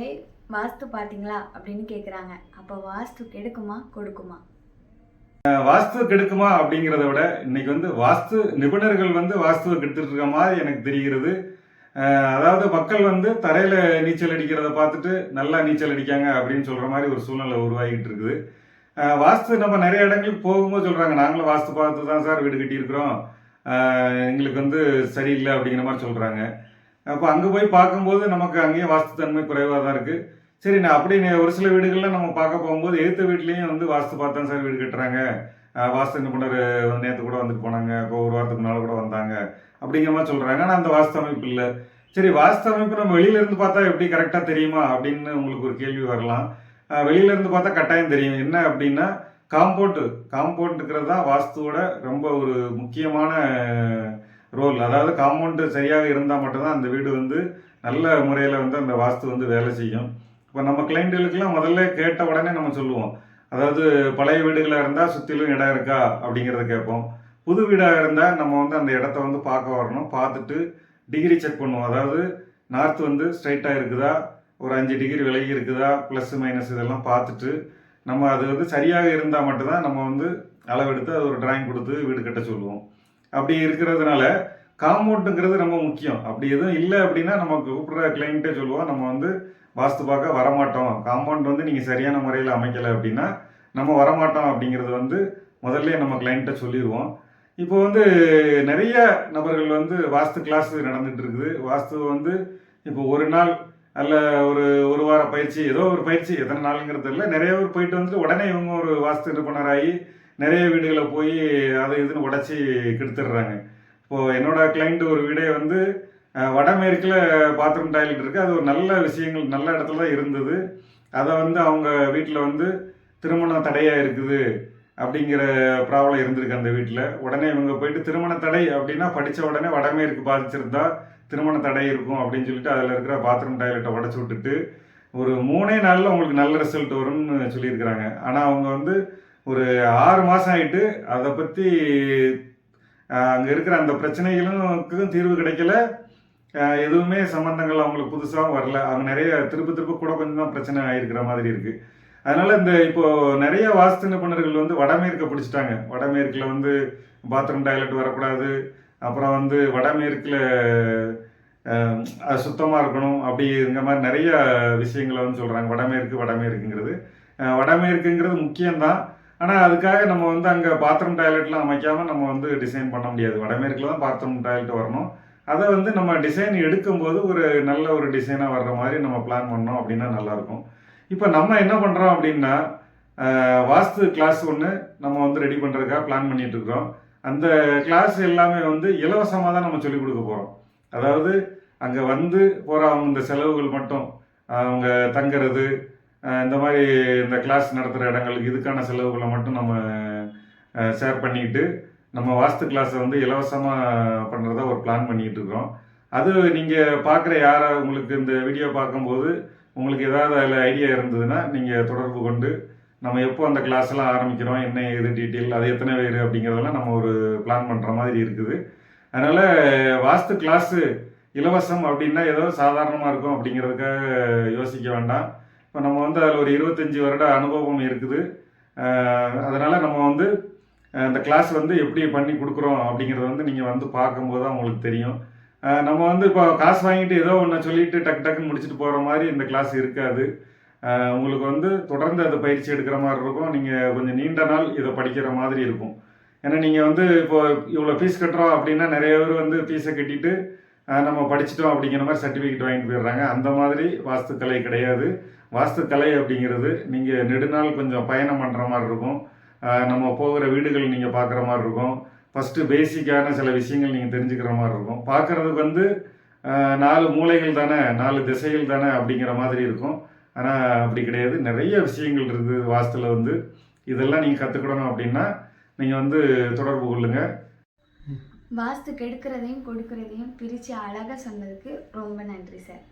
கேட்டாவே வாஸ்து பார்த்தீங்களா அப்படின்னு கேட்குறாங்க அப்போ வாஸ்து கெடுக்குமா கொடுக்குமா? வாஸ்து கெடுக்குமா அப்படிங்கிறத விட இன்னைக்கு வந்து வாஸ்து நிபுணர்கள் வந்து வாஸ்துவை கெடுத்துட்டு இருக்க மாதிரி எனக்கு தெரிகிறது. அதாவது மக்கள் வந்து தரையில நீச்சல் அடிக்கிறத பார்த்துட்டு நல்லா நீச்சல் அடிக்காங்க அப்படின்னு சொல்ற மாதிரி ஒரு சூழ்நிலை உருவாகிட்டு இருக்குது. வாஸ்து நம்ம நிறைய இடங்களுக்கு போகும்போது சொல்றாங்க. நாங்களும் வாஸ்து பார்த்து தான் சார் வீடு கட்டியிருக்கிறோம். எங்களுக்கு வந்து சரியில்லை அப்படிங்கிற மாதிரி சொல்றாங்க. அப்போ அங்கே போய் பார்க்கும்போது நமக்கு அங்கேயும் வாஸ்துத்தன்மை குறைவாக தான் இருக்குது சரி நான் அப்படி ஒரு சில வீடுகளில் நம்ம பார்க்க போகும்போது எதிர்த்த வீட்லேயும் வந்து வாஸ்து பார்த்தா சார் வீடு கட்டுறாங்க. அஹ் வாஸ்து நிபுணர் நேற்று கூட வந்துட்டு போனாங்க. இப்போ ஒரு வாரத்துக்கு முன்னால் கூட வந்தாங்க. அப்படிங்கிற மாதிரி சொல்கிறாங்க ஆனால் அந்த வாஸ்து அமைப்பு இல்லை. சரி வாஸ்து அமைப்பு நம்ம வெளியில இருந்து பார்த்தா எப்படி கரெக்டாக தெரியுமா அப்படின்னு உங்களுக்கு ஒரு கேள்வி வரலாம். வெளியிலேருந்து பார்த்தா கட்டாயம் தெரியும். என்ன அப்படின்னா காம்பவுண்டு காம்பவுண்டுங்கிறது தான் வாஸ்துவோட ரொம்ப ஒரு முக்கியமான ரோல் அதாவது காம்பவுண்டு சரியாக இருந்தால் மட்டும்தான் அந்த வீடு வந்து நல்ல முறையில் வந்து அந்த வாஸ்து வந்து வேலை செய்யும். இப்போ நம்ம கிளைண்ட்டுகளுக்கெல்லாம் முதல்ல கேட்ட உடனே நம்ம சொல்லுவோம். அதாவது பழைய வீடுகளாக இருந்தால் சுற்றிலும் இடம் இருக்கா அப்படிங்கிறத கேட்போம். புது வீடாக இருந்தால் நம்ம வந்து அந்த இடத்த வந்து பார்க்க வரணும். பார்த்துட்டு டிகிரி செக் பண்ணுவோம். அதாவது நார்த் வந்து ஸ்ட்ரைட்டாக இருக்குதா? ஒரு அஞ்சு டிகிரி விலகி இருக்குதா? ப்ளஸ் மைனஸ் இதெல்லாம் பார்த்துட்டு நம்ம அது வந்து சரியாக இருந்தால் மட்டும்தான் நம்ம வந்து அளவெடுத்து அது ஒரு டிராயிங் கொடுத்து வீடு கட்ட சொல்லுவோம். அப்படி இருக்கிறதுனால காம்பவுண்டுங்கிறது ரொம்ப முக்கியம். அப்படி எதுவும் இல்லை அப்படின்னா நம்ம கூப்பிடுற கிளைண்ட்டே சொல்லுவோம் நம்ம வந்து வாஸ்து பார்க்க வரமாட்டோம். காம்பவுண்ட் வந்து நீங்கள் சரியான முறையில் அமைக்கலை அப்படின்னா நம்ம வரமாட்டோம் அப்படிங்கிறது வந்து முதல்ல நம்ம கிளைண்ட்டை சொல்லிடுவோம். இப்போ வந்து நிறைய நபர்கள் வந்து வாஸ்து கிளாஸ் நடந்துட்டு இருக்குது. வாஸ்து வந்து இப்போ ஒரு நாள் அல்ல ஒரு ஒரு வார பயிற்சி ஏதோ ஒரு பயிற்சி எத்தனை நாளுங்கிறது இல்லை நிறைய பேர் போயிட்டு வந்துட்டு உடனே இவங்க ஒரு வாஸ்து நிபுணராகி நிறைய வீடுகளை போய் அதை இதுன்னு உடச்சி கெடுத்துடுறாங்க. இப்போ என்னோட கிளைண்ட் ஒரு வீடே வந்து வடமேற்கில் பாத்ரூம் டாய்லெட் இருக்குது அது ஒரு நல்ல விஷயங்கள் நல்ல இடத்துல தான் இருந்தது. அதை வந்து அவங்க வீட்டில் வந்து திருமணம் தடையாக இருக்குது அப்படிங்கிற ப்ராப்ளம் இருந்திருக்கு அந்த வீட்டில் உடனே இவங்க போயிட்டு திருமண தடை அப்படின்னா படித்த உடனே வடமேற்கு பாதிச்சிருந்தா திருமண தடை இருக்கும் அப்படின்னு சொல்லிட்டு அதில் இருக்கிற பாத்ரூம் டாய்லெட்டை உடச்சி விட்டுட்டு ஒரு மூணே நாளில் உங்களுக்கு நல்ல ரிசல்ட் வரும்னு சொல்லியிருக்கிறாங்க. ஆனால் அவங்க வந்து ஒரு ஆறு மாதம் ஆயிட்டு அதை பற்றி அங்கே இருக்கிற அந்த பிரச்சனைகளுக்கும் தீர்வு கிடைக்கல. எதுவுமே சம்மந்தங்கள் அவங்களுக்கு புதுசாகவும் வரல. அவங்க நிறைய திருப்ப திருப்ப கூட கொஞ்சம் தான் பிரச்சனை ஆகிருக்கிற மாதிரி இருக்குது அதனால் இந்த இப்போது நிறைய வாஸ்து நிபுணர்கள் வந்து வடமேற்கை பிடிச்சிட்டாங்க. வடமேற்கில் வந்து பாத்ரூம் டாய்லெட் வரக்கூடாது. அப்புறம் வந்து வடமேற்கில் சுத்தமாக இருக்கணும். அப்படிங்கிற மாதிரி நிறைய விஷயங்களை வந்து சொல்கிறாங்க வடமேற்கு வடமேற்குங்கிறது. வடமேற்குங்கிறது முக்கியம்தான். ஆனால் அதுக்காக நம்ம வந்து அங்கே பாத்ரூம் டாய்லெட்லாம் அமைக்காமல் நம்ம வந்து டிசைன் பண்ண முடியாது. வடமேற்கில் தான் பாத்ரூம் டாய்லெட் வரணும். அதை வந்து நம்ம டிசைன் எடுக்கும்போது ஒரு நல்ல ஒரு டிசைனாக வர்ற மாதிரி நம்ம பிளான் பண்ணோம் அப்படின்னா நல்லாயிருக்கும். இப்போ நம்ம என்ன பண்ணுறோம் அப்படின்னா வாஸ்து கிளாஸ் ஒன்று நம்ம வந்து ரெடி பண்ணுறதுக்காக பிளான் பண்ணிட்டு அந்த கிளாஸ் எல்லாமே வந்து இலவசமாக தான் நம்ம சொல்லிக் கொடுக்க போகிறோம் அதாவது அங்கே வந்து போகிற அவங்க இந்த செலவுகள் மட்டும் அவங்க தங்கிறது இந்த மாதிரி இந்த கிளாஸ் நடத்துகிற இடங்களுக்கு இதுக்கான செலவுகளை மட்டும் நம்ம ஷேர் பண்ணிக்கிட்டு நம்ம வாஸ்து கிளாஸை வந்து இலவசமாக பண்ணுறதா ஒரு பிளான் பண்ணிக்கிட்டு இருக்கிறோம் அது நீங்கள் பார்க்குற யாரை உங்களுக்கு இந்த வீடியோ பார்க்கும்போது உங்களுக்கு ஏதாவது அதில் ஐடியா இருந்ததுன்னா நீங்கள் தொடர்பு கொண்டு நம்ம எப்போ அந்த கிளாஸ்லாம் ஆரம்பிக்கிறோம் என்ன ஏது டீட்டெயில் அது எத்தனை பேர் அப்படிங்கிறதெல்லாம் நம்ம ஒரு பிளான் பண்ணுற மாதிரி இருக்குது. அதனால் வாஸ்து கிளாஸு இலவசம் அப்படின்னா ஏதோ சாதாரணமாக இருக்கும் அப்படிங்கிறதுக்காக யோசிக்க வேண்டாம். இப்போ நம்ம வந்து அதில் ஒரு இருபத்தஞ்சி வருட அனுபவம் இருக்குது. அதனால் நம்ம வந்து அந்த கிளாஸ் வந்து எப்படி பண்ணி கொடுக்குறோம் அப்படிங்கிறத வந்து நீங்கள் வந்து பார்க்கும்போது தான் உங்களுக்கு தெரியும். நம்ம வந்து இப்போ காசு வாங்கிட்டு ஏதோ ஒன்று சொல்லிட்டு டக்கு டக்குன்னு முடிச்சுட்டு போகிற மாதிரி இந்த கிளாஸ் இருக்காது. உங்களுக்கு வந்து தொடர்ந்து அதை பயிற்சி எடுக்கிற மாதிரி இருக்கும். நீங்கள் கொஞ்சம் நீண்ட நாள் இதை படிக்கிற மாதிரி இருக்கும். ஏன்னா நீங்கள் வந்து இப்போ இவ்வளோ ஃபீஸ் கட்டுறோம் அப்படின்னா நிறைய பேர் வந்து ஃபீஸை கட்டிட்டு நம்ம படிச்சிட்டோம் அப்படிங்கிற மாதிரி சர்டிஃபிகேட் வாங்கிட்டு போயிடுறாங்க. அந்த மாதிரி வாஸ்துக்கலை கிடையாது. வாஸ்து கலை அப்படிங்கிறது நீங்கள் நெடுநாள் கொஞ்சம் பயணம் பண்ணுற மாதிரி இருக்கும். நம்ம போகிற வீடுகள் நீங்கள் பார்க்குற மாதிரி இருக்கும். ஃபஸ்ட்டு பேசிக்கான சில விஷயங்கள் நீங்கள் தெரிஞ்சுக்கிற மாதிரி இருக்கும். பார்க்குறதுக்கு வந்து நாலு மூலைகள் தானே நாலு திசைகள் தானே அப்படிங்கிற மாதிரி இருக்கும். ஆனால் அப்படி கிடையாது. நிறைய விஷயங்கள் இருக்குது வாஸ்துல வந்து. இதெல்லாம் நீங்கள் கற்றுக்கிடணும் அப்படின்னா நீங்கள் வந்து தொடர்பு கொள்ளுங்கள் வாஸ்து கெடுக்கிறதையும் கொடுக்கறதையும் பிரித்து அழகாக சொன்னதுக்கு ரொம்ப நன்றி சார்.